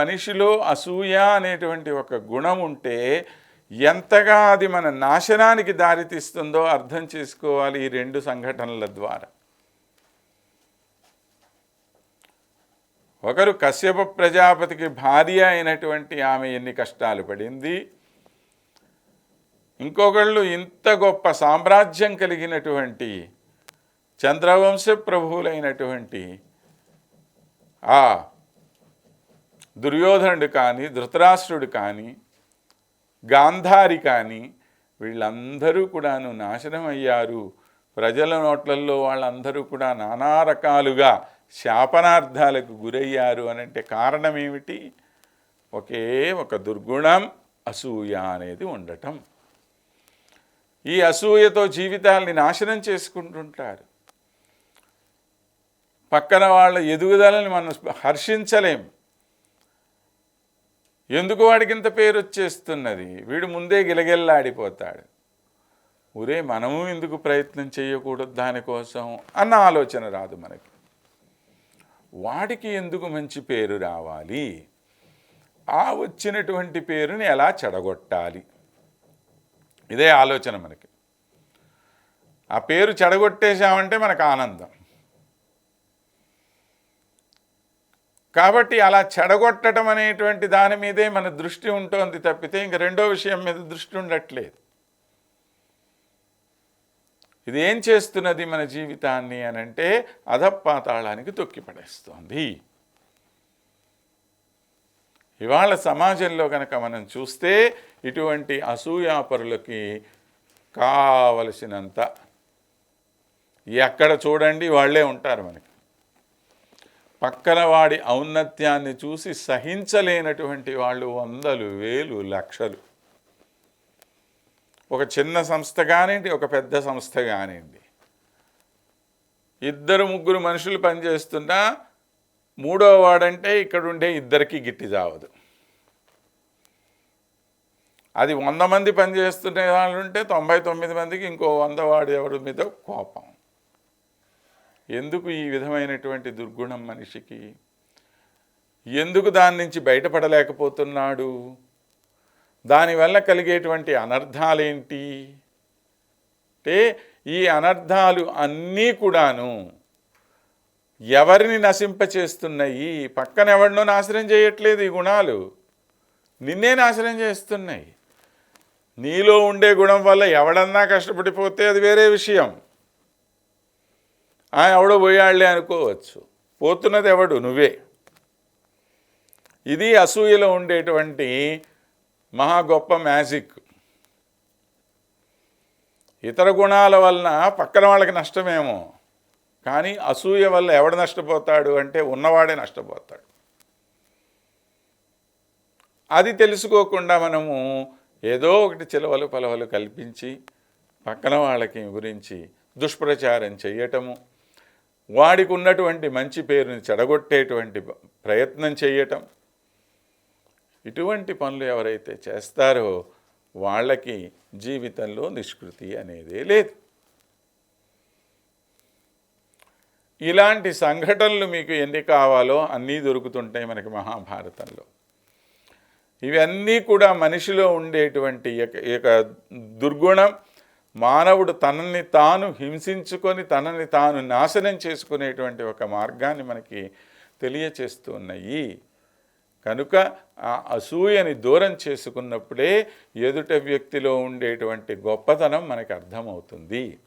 మనిషిలో అసూయ అనేటువంటి ఒక గుణం ఉంటే ఎంతగా అది మన నాశనానికి దారితీస్తుందో అర్థం చేసుకోవాలి ఈ రెండు సంఘటనల ద్వారా. ఒకరు కశ్యప ప్రజాపతికి భార్య అయినటువంటి ఆమె ఎన్ని కష్టాలు పడింది. ఇంకొకళ్ళు ఇంత గొప్ప సామ్రాజ్యం కలిగినటువంటి చంద్రవంశ ప్రభువులైనటువంటి ఆ దుర్యోధనుడు కానీ ధృతరాష్ట్రుడు కానీ గాంధారి కానీ వీళ్ళందరూ కూడాను నాశనం అయ్యారు. ప్రజల నోట్లల్లో వాళ్ళందరూ కూడా నానా రకాలుగా శాపనార్థాలకు గురయ్యారు అనంటే కారణం ఏమిటి ఒకే ఒక దుర్గుణం అసూయ అనేది ఉండటం. ఈ అసూయతో జీవితాల్ని నాశనం చేసుకుంటుంటారు. పక్కన వాళ్ళ ఎదుగుదలని మనం హర్షించలేం. ఎందుకు వాడికి ఇంత పేరు వచ్చేస్తున్నది? వీడు ముందే గిలగిల్లాడిపోతాడు. ఊరే మనము ఎందుకు ప్రయత్నం చేయకూడదు దానికోసం అన్న ఆలోచన రాదు మనకి. వాడికి ఎందుకు మంచి పేరు రావాలి? ఆ వచ్చినటువంటి పేరుని ఎలా చెడగొట్టాలి? ఇదే ఆలోచన మనకి. ఆ పేరు చెడగొట్టేశామంటే మనకు ఆనందం. కాబట్టి అలా చెడగొట్టడం అనేటువంటి దాని మీదే మన దృష్టి ఉంటుంది తప్పితే ఇంక రెండో విషయం మీద దృష్టి ఉండట్లేదు. ఇది ఏం చేస్తున్నది మన జీవితాన్ని అనంటే అంటే అధపాతాళానికి తొక్కిపడేస్తోంది ఇవాళ సమాజంలో కనుక మనం చూస్తే ఇటువంటి అసూయాపరులకి కావలసినంత ఎక్కడ చూడండి వాళ్ళే ఉంటారు మనకి. పక్కన వాడి ఔన్నత్యాన్ని చూసి సహించలేనటువంటి వాళ్ళు వందలు వేలు లక్షలు. ఒక చిన్న సంస్థ కానివ్వండి ఒక పెద్ద సంస్థ కానివ్వండి. ఇద్దరు ముగ్గురు మనుషులు పనిచేస్తున్నా మూడో వాడంటే ఇక్కడ ఉండే ఇద్దరికి గిట్టి చావదు. అది వంద మంది పనిచేస్తున్న వాళ్ళు ఉంటే తొంభై తొమ్మిది మందికి ఇంకో వంద వాడు ఎవరి మీద కోపం. ఎందుకు ఈ విధమైనటువంటి దుర్గుణం మనిషికి? ఎందుకు దాని నుంచి బయటపడలేకపోతున్నాడు? దానివల్ల కలిగేటువంటి అనర్థాలేంటి? అంటే ఈ అనర్థాలు అన్నీ కూడాను ఎవరిని నశింపచేస్తున్నాయి? పక్కన ఎవరినో నాశనం చేయట్లేదు ఈ గుణాలు. నిన్నే నాశనం చేస్తున్నాయి. నీలో ఉండే గుణం వల్ల ఎవడన్నా కష్టపడిపోతే అది వేరే విషయం. ఎవడో పోయాళ్ళే అనుకోవచ్చు. పోతున్నది ఎవడు నువ్వే. ఇది అసూయలో ఉండేటువంటి మహా గొప్ప మ్యాజిక్. ఇతర గుణాల వలన పక్కన వాళ్ళకి నష్టమేమో. కానీ అసూయ వల్ల ఎవడు నష్టపోతాడు అంటే ఉన్నవాడే నష్టపోతాడు. అది తెలుసుకోకుండా మనము ఏదో ఒకటి చిలవలు పలవలు కల్పించి పక్కన వాళ్ళకి గురించి దుష్ప్రచారం చేయటము వాడికి ఉన్నటువంటి మంచి పేరుని చెడగొట్టేటువంటి ప్రయత్నం చేయటం. ఇటువంటి పనులు ఎవరైతే చేస్తారో వాళ్ళకి జీవితంలో నిష్కృతి అనేదే లేదు. ఇలాంటి సంఘటనలు మీకు ఎన్ని కావాలో అన్నీ దొరుకుతుంటాయి మనకి మహాభారతంలో. ఇవన్నీ కూడా మనిషిలో ఉండేటువంటి యొక్క- యొక్క దుర్గుణం మానవుడు తనని తాను హింసించుకొని తనని తాను నాశనం చేసుకునేటువంటి ఒక మార్గాన్ని మనకి తెలియచేస్తున్నాయి కనుక ఆ అసూయని దూరం చేసుకున్నప్పుడే ఎదుట వ్యక్తిలో ఉండేటువంటి గొప్పతనం మనకి అర్థమవుతుంది.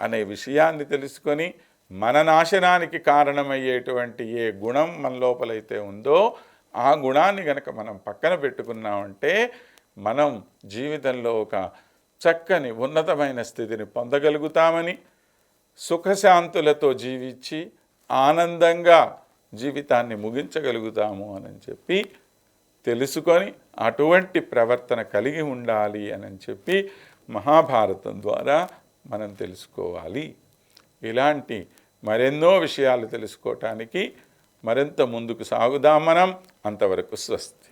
అనే విషయాన్ని తెలుసుకొని మన నాశనానికి కారణమయ్యేటువంటి ఏ గుణం మన లోపలైతే ఉందో ఆ గుణాన్ని గనక మనం పక్కన పెట్టుకున్నామంటే మనం జీవితంలో ఒక చక్కని ఉన్నతమైన స్థితిని పొందగలుగుతామని సుఖశాంతులతో జీవించి ఆనందంగా జీవితాన్ని ముగించగలుగుతాము అని చెప్పి తెలుసుకొని అటువంటి ప్రవర్తన కలిగి ఉండాలి అని చెప్పి మహాభారతం ద్వారా మనం తెలుసుకోవాలి. ఇలాంటి మరెన్నో విషయాలు తెలుసుకోవటానికి మరింత ముందుకు సాగుదాం మనం. అంతవరకు స్వస్తి.